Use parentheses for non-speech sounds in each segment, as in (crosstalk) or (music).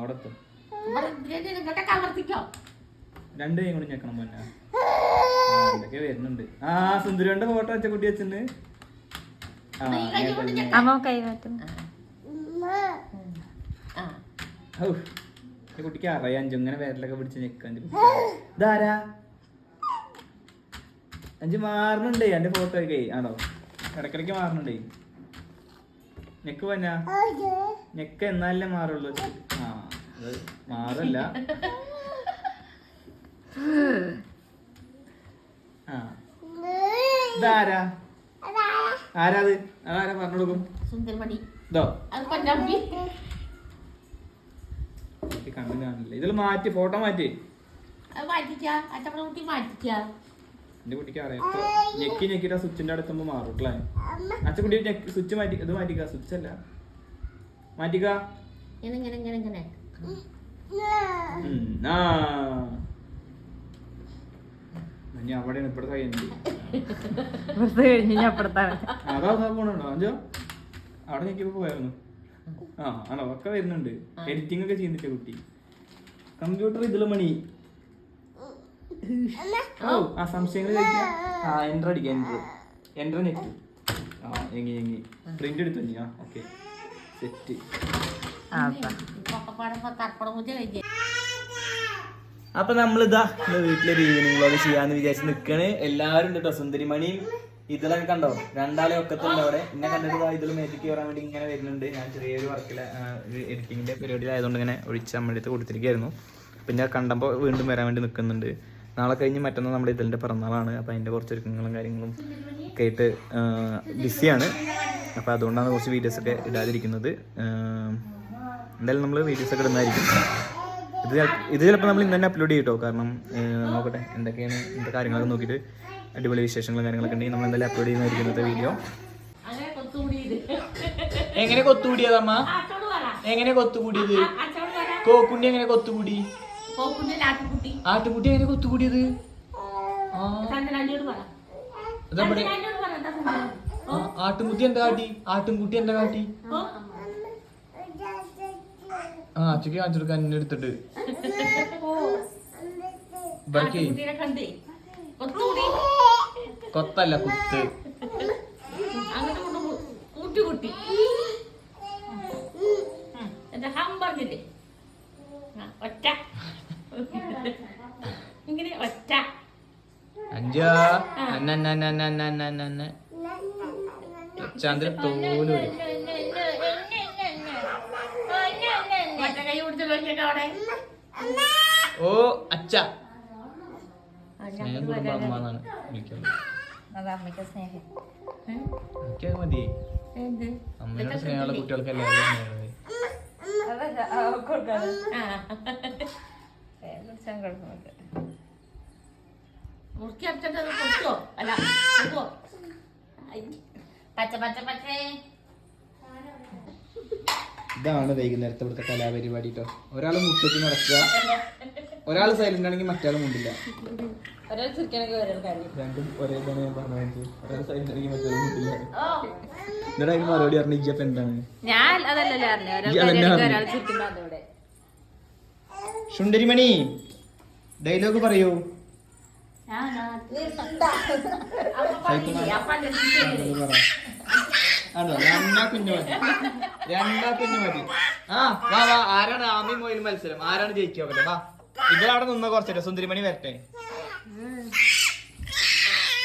അവിടെ എത്തും രണ്ട് കൈ കൂടി ഞെക്കണം പൊന്ന. എന്തൊക്കെ വരുന്നുണ്ട്. ആ സുന്ദരിയുടെ ഫോട്ടോ വെച്ച കുട്ടി വെച്ചിട്ടുണ്ട്. കൊണ്ട്. അമ്മ കൈ മാറ്റും. കുട്ടിക്ക് അറിയാം അഞ്ചു ഇങ്ങനെ വേരലൊക്കെ പിടിച്ച് ഞെക്കാൻ ഇതാരാ? അഞ്ചു മാറുന്നുണ്ടേ എന്റെ ഫോട്ടോ ഒക്കെ. ആണോ? ഇടക്കിടക്ക് മാറുന്നുണ്ടേ ഞെക്ക് പന്ന? ഞെക്ക് എന്നാലേ മാറുള്ളൂ ആ അത് മാറല്ല. ആ. ഇതാരാ? ആരാ അത് അതാരാ പറഞ്ഞു കൊടുക്കും? സുന്ദരമണി. ഇതോ. കാണില്ല ഇതിൽ മാറ്റി ഫോട്ടോ മാറ്റി. എന്റെ കുട്ടിക്ക് അറിയാം ഞെക്കി ഞെക്കിട്ട് സ്വിച്ചിന്റെ അടുത്തുമ്പോ മാറും അല്ലേ? സ്വിച്ച് മാറ്റി ഇത് മാറ്റിക്ക സ്വിച്ച് അല്ല. മാറ്റിക്ക. ഇനി അവിടെയാണ് ഇപ്പഴത്തെ കഴിഞ്ഞു പുറത്ത് കഴിഞ്ഞ് ഞാൻ അപ്പുറത്താണ് അതാ അതാ പോണുണ്ടോ? അഞ്ചോ? അവിടെ പോയായിരുന്നു ആ ആണോ? ഒക്കെ വരുന്നുണ്ട്. എഡിറ്റിംഗ് ഒക്കെ ചെയ്യുന്നില്ല കുട്ടി. കമ്പ്യൂട്ടർ ഇതിൽ മണി. ഓ ആ സംശയങ്ങൾ ചോദിക്കാം. ആ എന്റർ അടിക്കാം എന്റർ എന്റർ ഞെക്കി ആ എങ്ങി എങ്ങി പ്രിന്റ് എടുത്തു നീ ഓക്കെ. സെറ്റ്. അപ്പൊ നമ്മളിതാ ഇന്ന് വീട്ടിലൊരു ഈവനിങ് വ്ളോഗ് ചെയ്യാന്ന് വിചാരിച്ച് നിക്കണ്. എല്ലാവരും ഉണ്ട് കേട്ടോ സുന്ദരിമണിയും ഇതിലൊക്കെ കണ്ടോ? രണ്ടാളെ ഒക്കത്തുണ്ട് അവിടെ. എന്നെ കണ്ടിട്ട് ഇതിൽ മേജിക്ക് കയറാൻ വേണ്ടി ഇങ്ങനെ വരുന്നുണ്ട്. ഞാൻ ചെറിയൊരു വർക്കിലെ എഡിറ്റിങ്ങിന്റെ പരിപാടിയിലായതുകൊണ്ട് ഇങ്ങനെ ഒഴിച്ച് നമ്മളെടുത്ത് കൊടുത്തിരിക്കുന്നു കൊടുത്തിരിക്കുകയായിരുന്നു പിന്നെ കണ്ടപ്പോൾ വീണ്ടും വരാൻ വേണ്ടി നിൽക്കുന്നുണ്ട് നാളെ കഴിഞ്ഞ് മറ്റന്നാൾ നമ്മുടെ ഇതിന്റെ പിറന്നാളാണ്. അപ്പോൾ അതിന്റെ കുറച്ച് ഒരുക്കങ്ങളും കാര്യങ്ങളും ഒക്കെ ആയിട്ട് ബിസിയാണ്. അപ്പോൾ അതുകൊണ്ടാണ് കുറച്ച് വീഡിയോസൊക്കെ ഇടാതിരിക്കുന്നത്. എന്തായാലും നമ്മൾ വീഡിയോസൊക്കെ ഇടുന്നതായിരിക്കും. ഇത് ഇത് ചിലപ്പോൾ നമ്മൾ ഇന്ന് തന്നെ അപ്ലോഡ് ചെയ്യും കേട്ടോ കാരണം നോക്കട്ടെ എന്തൊക്കെയാണ് ഇന്നത്തെ കാര്യങ്ങളൊക്കെ നോക്കിയിട്ട് അടിപൊളി വിശേഷങ്ങളും കാര്യങ്ങളൊക്കെ ഉണ്ടെങ്കിൽ നമ്മൾ എന്തായാലും അപ്ലോഡ് ചെയ്യുന്നതായിരിക്കും ഇന്നത്തെ വീഡിയോ എങ്ങനെ കൊത്തുകൂടിയതമ്മ? എങ്ങനെ കൊത്തുകൂടിയത്? കോക്കുണ്ടി എങ്ങനെ കൊത്തുകൂടി? ആട്ടുകുട്ടി. എങ്ങനെ കൊത്തുകൂടിയത്? ആട്ടുകുട്ടി ആട്ടുംകുട്ടി എന്താ കാട്ടി? ആട്ടുംകുട്ടി എന്താ കാട്ടി? ആ അച്ഛക്ക് കാണിച്ചെടുക്കാൻ എന്നെ എടുത്തിട്ട്. കൊത്തല്ല കുത്ത്. ഒറ്റ. ഇങ്ങനെ ഒറ്റ. അഞ്ചാ? അന്ന ചന്ദ്രൻ തോൽ ഓ അച്ഛ. സ്നേഹം അമ്മ എന്നാണ് വിളിക്കുന്നത്. മതി. അമ്മയുടെ സ്നേഹമുള്ള കുട്ടികൾക്ക് എല്ലാവരും (laughs) ആ കുടിച്ചാൽ മുറുക്കി അടിച്ചിട്ട് കൊടുക്കോ അല്ല കൊടുക്കോ പച്ച പച്ച പച്ചേ. ഇതാണ് വൈകുന്നേരത്തെ ഇവിടുത്തെ കലാപരിപാടി കേട്ടോ ഒരാൾ മുട്ടത്തി നടക്കുക ഒരാൾ സൈലന്റ് ആണെങ്കിൽ മറ്റാൾ മുണ്ടില്ല. രണ്ടും ഒരേ തന്നെ ഞാൻ പറഞ്ഞത് ഒരാൾ സൈലന്റ് ആണെങ്കിൽ മറ്റാൾ മുണ്ടില്ല. ഓ. എന്നിട്ട് അതിന് മറുപടി പറഞ്ഞു ഇജ്ജപ്പ് എന്താണ്? ഞാൻ അതല്ലല്ലോ സുന്ദരിമണി ഡയലോഗ് പറയൂ. ആരാണ് ആമി മോയിൽ മത്സരം? ആരാണ് ജയിക്കുക നോക്കട്ടെ വാ. ഇവരവിടെ നിന്ന കുറച്ചിട്ട് സുന്ദരിമണി വരട്ടെ.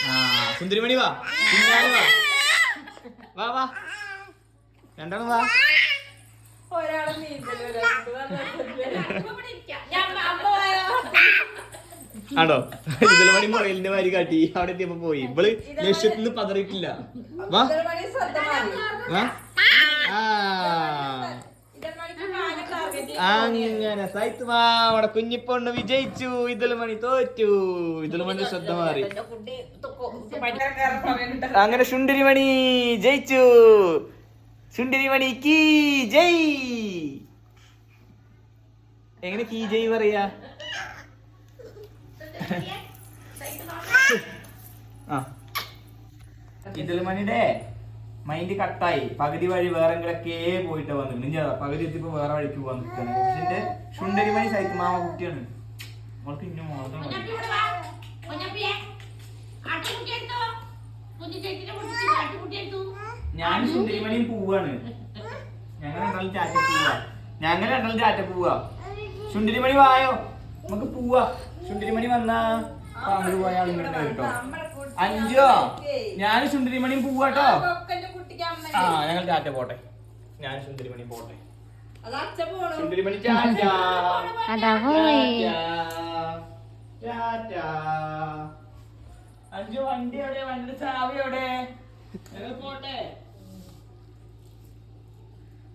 ആ സുന്ദരിമണി വാ. പിന്നാലെ വാ. വാ വാ. രണ്ടാണ് വാ. ഒരാളെ ആണോ? ഇതിൽ മണി മൊയിലിന്റെ മാതിരി കാട്ടി. അവിടെ എത്തിയപ്പോ പോയി. ഇവൾ ലക്ഷ്യത്തിൽ നിന്ന് പതറിയിട്ടില്ല. വാ. അങ്ങനെ. അവിടെ കുഞ്ഞിപ്പൊണ്ണ് വിജയിച്ചു. ഇതിലുമണി മണി തോറ്റു. ഇതിലുമണി മണി ശ്രദ്ധ മാറി. അങ്ങനെ ശുണ്ടിരിമണി ജയിച്ചു. ശുണ്ടരിമണി കീ ജയ് എങ്ങനെ കീ ജയ് പറയാ ആ ഇതിൽ മണിയുടെ മൈൻഡ് കട്ടായി പകുതി വഴി വേറെ എങ്കിലൊക്കെ പോയിട്ട് വന്നു ഇനി അതാ പകുതി എത്തിയപ്പോ വേറെ വഴിക്ക് പോകാൻ നിൽക്കാണ് പക്ഷെ എന്റെ ശുണ്ടരിമണി സൈത്ത് മാമ കുട്ടിയാണ് അവൾക്ക് ഇന്നും വാ. കുഞ്ഞപ്പിയെ. എടുത്തോ. കുഞ്ഞി ചേച്ചിയുടെ കുട്ടി എടുത്തു. ഞാൻ സുന്ദരിമണിയും പോവാണ്. ഞങ്ങൾ രണ്ടാളും ചാറ്റ പോവാ. ഞങ്ങൾ രണ്ടാളും ചാറ്റ പോവാ. സുന്ദരിമണി വായോ? നമുക്ക് പോവാ. സുന്ദരിമണി വന്നാ അങ്ങോട്ട് പോയാൽ ഇങ്ങോട്ട് കേട്ടോ. അഞ്ചോ? ഞാൻ സുന്ദരിമണിയും പോവാട്ടോ ആ ഞങ്ങൾ ചാറ്റ പോട്ടെ. ഞാൻ സുന്ദരിമണിയും പോട്ടെ. അത് അച്ഛ പോണു. സുന്ദരിമണി ചാറ്റ. അതാ പോയി. ചാറ്റ. അഞ്ചു വണ്ടി എവിടെ? വണ്ടിയുടെ ചാവി എവിടെ? പോട്ടെ മണ്ണാർക്കാട് പോവാട്ടോ വായ കുഞ്ഞപ്പിയെ. ടാറ്റാ വാ. അച്ഛ പോയി പൊന്ന അച്ഛ സുന്ദരമണിനെ കൊണ്ടിട്ട് പോയോ ശ്രദ്ധ വേറെ എവിടെയാണ് ടാറ്റ ടാറ്റ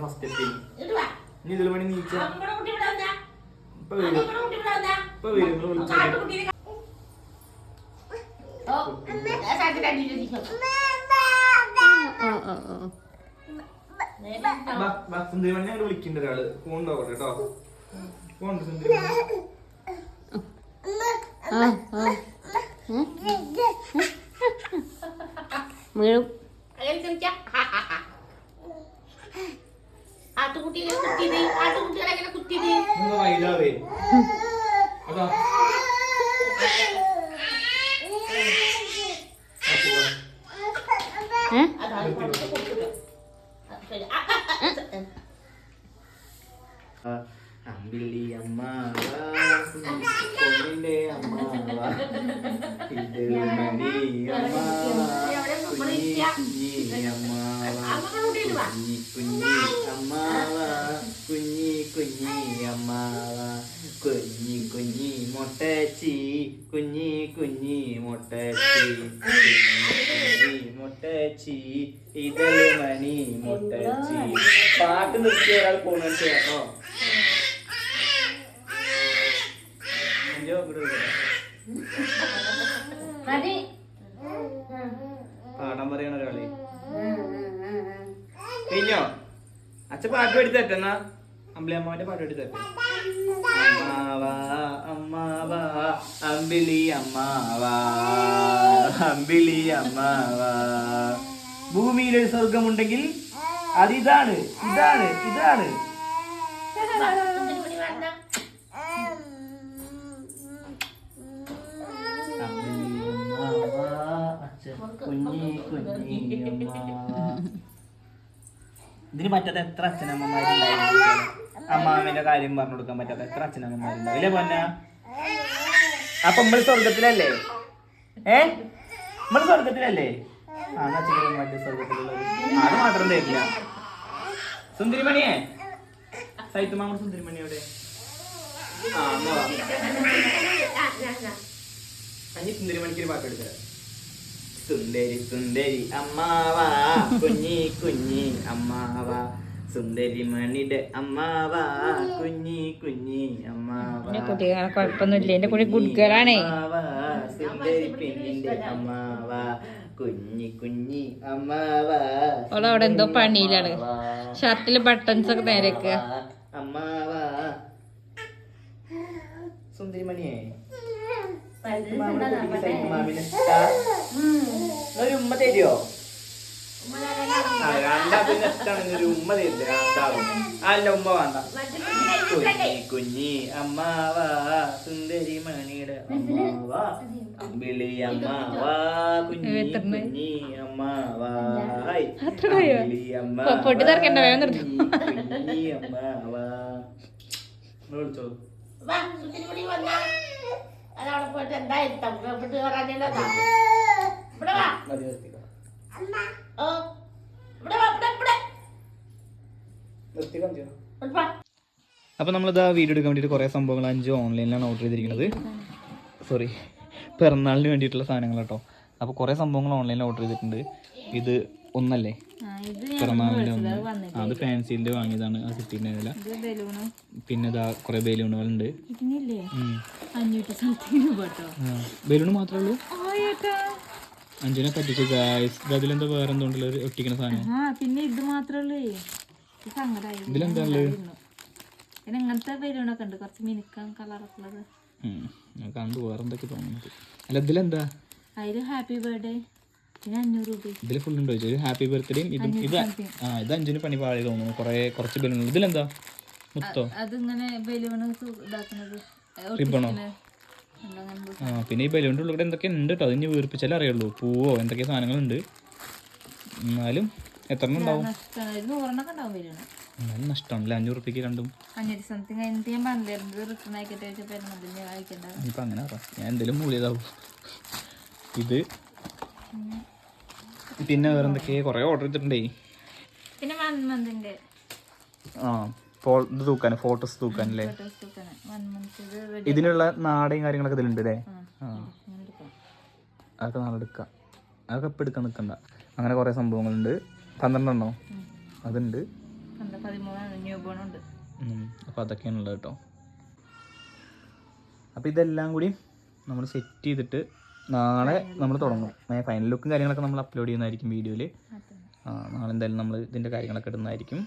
ഫസ്റ്റ് എത്തി. ഇങ്ങോട്ട് വാ. നീ ഇതിൽ മണി നീച്ച. ഇപ്പൊ വരും. ഇപ്പൊ വരും ഇങ്ങൾ വിളിച്ചോ. കാട്ടുകുട്ടീനെ ക- ഓ ഞാൻ സാധ്യത അടിയിലിരിക്കും ഓ ഓ ഓ നേരെ വാ, വാ, സുന്ദരിമണി ഞങ്ങൾ വിളിക്കുന്നുണ്ട് ഒരാൾ നോക്കട്ടെ കേട്ടോ ഫോൺ സുന്ദരിമണി വീഴും. ആട്ടുകുട്ടീനെ കുത്തിയത് ആട്ടുകുട്ടികളെ എങ്ങനെ കുത്തിയത് അതാ ഏ അതാണ് കൊടുത്ത് കൊടുത്തത്. ആ, ശരി. ആ, ആ, ആ, ആ. അമ്പിളി അമ്മ പൊന്നിന്റെ അമ്മാവ ഇതിൽ മണി അമ്മാവ കുഞ്ഞി കുഞ്ഞി അമ്മാവ കുഞ്ഞി കുഞ്ഞി മുട്ടച്ചി കുഞ്ഞി കുഞ്ഞി മുട്ടച്ചി മൊട്ടച്ചി മൊട്ടച്ചി മണി മുട്ടച്ചി പാട്ട് നിർത്തിയ ഒരാൾ പോണോ കേട്ടോ അയ്യോ ഇവിടെ ഇവിടെ. മതി. പാടാൻ പറയണ ഒരാളെ. കഴിഞ്ഞോ അച്ഛ പാട്ട് പാടി അമ്പിളി പാട്ട് പാടി തരട്ടെ. അമ്മാവാ അമ്മാവാ അമ്പിളി അമ്മാവാ അമ്പിളി അമ്മാവാ ഭൂമിയിൽ ഒരു സ്വർഗമുണ്ടെങ്കിൽ അതിതാണ് ഇതാണ് ഇതാണ് കുഞ്ഞി കുഞ്ഞി അമ്മാവാ (laughs) ഇതിന് പറ്റാത്ത എത്ര അച്ഛനമ്മമാരുണ്ടായിരുന്നു. അമ്മാവിന്റെ കാര്യം പറഞ്ഞു കൊടുക്കാൻ പറ്റാത്ത എത്ര അച്ഛനമ്മമാരുണ്ടാവും അല്ലേ പൊന്ന? അപ്പൊ നമ്മൾ സ്വർഗത്തിലല്ലേ ഏ? നമ്മൾ സ്വർഗത്തിലല്ലേ ആ അച്ഛനമ്മമാരുടെ അച്ഛനും മറ്റേ സ്വർഗത്തിലുള്ളത് അത് മാത്രം തരില്ല. സുന്ദരിമണിയെ? സൈത്തുമാമ സുന്ദരിമണി എവിടെ ആ സുന്ദരിമണിക്ക് ഒരു പാട്ട് എടുത്തരാം. സുന്ദരി സുന്ദരി അമ്മാവ കുഞ്ഞി കുഞ്ഞി അമ്മാവ. സുന്ദരി മണിയുടെ അമ്മാവ കുഞ്ഞി കുഞ്ഞി അമ്മാവ. കുട്ടികളെ കുഴപ്പമൊന്നുമില്ല. എന്റെ കുട്ടി ഗുഡ് ഗേൾ ആണ്. അമ്മാവ, സുന്ദരി പെണ്ണിന്റെ അമ്മാവ. കുഞ്ഞി കുഞ്ഞി അമ്മാവ അവിടെ എന്തോ പണിയിലാണ്. ഷർട്ടിൽ ഷർട്ടിൽ ബട്ടൺസ് ഒക്കെ അമ്മാവാ. അമ്മാവ സുന്ദരിമണിയെ ഒരു ഉമ്മ തരുമോ ഉമ്മ രണ്ടാ പിന്നെ ഇഷ്ടമാണ് ഒരു ഉമ്മ തരില്ല. അല്ല ഉമ്മ വേണ്ട. കുഞ്ഞി കുഞ്ഞി അമ്മാവാ സുന്ദരി മണിയുടെ അമ്മാവാ അമ്പിളി അമ്മാവാ കുഞ്ഞി കുഞ്ഞി അമ്മാവാ ഹായ്. അമ്പിളി അമ്മാവാ. കുഞ്ഞി അമ്മാവാ നിങ്ങൾ വന്നാ. അതവിടെ പോയിട്ട് ഇവിടെ വാ. ഓ ഇവിടെ വാ ഇവിടെ ഇവിടെ. നിർത്തിക്കോ അപ്പോൾ നമ്മളിത് ആ വീഡിയോ എടുക്കാൻ വേണ്ടിയിട്ട് കുറേ സംഭവങ്ങൾ അഞ്ച് ഓൺലൈനിലാണ് ഓർഡർ ചെയ്തിരിക്കുന്നത്. സോറി പിറന്നാളിന് വേണ്ടിയിട്ടുള്ള സാധനങ്ങൾ കേട്ടോ അപ്പോൾ കുറേ സംഭവങ്ങൾ ഓൺലൈനിൽ ഓർഡർ ചെയ്തിട്ടുണ്ട്. ഇത് ഒന്നല്ലേ? പിറന്നാളിന്റെ അത് ഫാൻസിന്റെ വാങ്ങിയതാണ് അത് കിട്ടിയിട്ടുണ്ടായിരുന്നില്ല ബലൂണും? പിന്നെ ഇതാ കുറേ ബലൂണുകളുണ്ട്. ബലൂൺ മാത്രമേ ഉള്ളൂ? അഞ്ചിനെ പറ്റിച്ചു ഗായ്സ് ഇതിലെന്താ വേറെ എന്തോണ്ടല്ലോ ഒരു ഒട്ടിക്കുന്ന സാധനം. പിന്നെ ഇത് മാത്രമേ ഇതിലെന്താ പിന്നെ ഇങ്ങനത്തെ ബലൂണൊക്കെ ഉണ്ട്? കുറച്ച് മിനുക്കം കളറൊക്കെ ഉള്ളത്. ഉം, ഞാൻ കണ്ടു വേറെന്തൊക്കെ തോന്നുന്നത് അല്ല ഇതിലെന്താ? അതിൽ ഹാപ്പി ബർത്ത്ഡേ ഇതിൽ ഫുൾ ഉണ്ടോ ചോദിച്ചു ഹാപ്പി ബർത്ത്ഡേയും ഇതും ഇത് ആ ഇത് അഞ്ചിന് പണി പാഴി തോന്നുന്നു. കുറേ കുറച്ച് ബലൂൺ ഇതിലെന്താ? മുത്തോ? അതിങ്ങനെ ബലൂണ് റിബണോ? ആ പിന്നെ ഈ ബലൂണിന്റെ ഉള്ളിൽ കൂടെ എന്തൊക്കെ ഉണ്ട് കേട്ടോ അതിന് വീർപ്പിച്ചാലേ അറിയുള്ളൂ. പൂവോ എന്തൊക്കെ സാധനങ്ങളുണ്ട്? എന്നാലും എത്ര ഉണ്ടാവും? ഒരു എന്നാലും നഷ്ടമാണല്ലേ? അഞ്ഞൂറ് റുപ്യക്ക് രണ്ടും. ഇനിയിപ്പോൾ അങ്ങനെ പറ. ഞാൻ എന്തെങ്കിലും മൂല്യതാവും ഇത് പിന്നെ വേറെ എന്തൊക്കെയാ കുറേ ഓർഡർ ചെയ്തിട്ടുണ്ടേ. പിന്നെ വൺ മന്തിന്റെ ആ ഇത് തൂക്കാൻ ഫോട്ടോസ് വൺ മന്ത് ഇതിനുള്ള നാടയും കാര്യങ്ങളൊക്കെ ഇതിലുണ്ട് അല്ലേ അതൊക്കെ നാളെ എടുക്കാം. അതൊക്കെ ഇപ്പം എടുക്കാൻ നിൽക്കണ്ട അങ്ങനെ കുറേ സംഭവങ്ങളുണ്ട്. പന്ത്രണ്ടെണ്ണോ? അതുണ്ട്. അപ്പൊ അതൊക്കെയാണുള്ളത് കേട്ടോ. അപ്പൊ ഇതെല്ലാം കൂടി നമ്മൾ സെറ്റ് ചെയ്തിട്ട് നാളെ നമ്മൾ തുടങ്ങും. ഫൈനൽ ലുക്കും കാര്യങ്ങളൊക്കെ നമ്മൾ അപ്ലോഡ് ചെയ്യുന്നതായിരിക്കും വീഡിയോയിൽ ആ നാളെ എന്തായാലും നമ്മൾ ഇതിന്റെ കാര്യങ്ങളൊക്കെ ഇടുന്നതായിരിക്കും.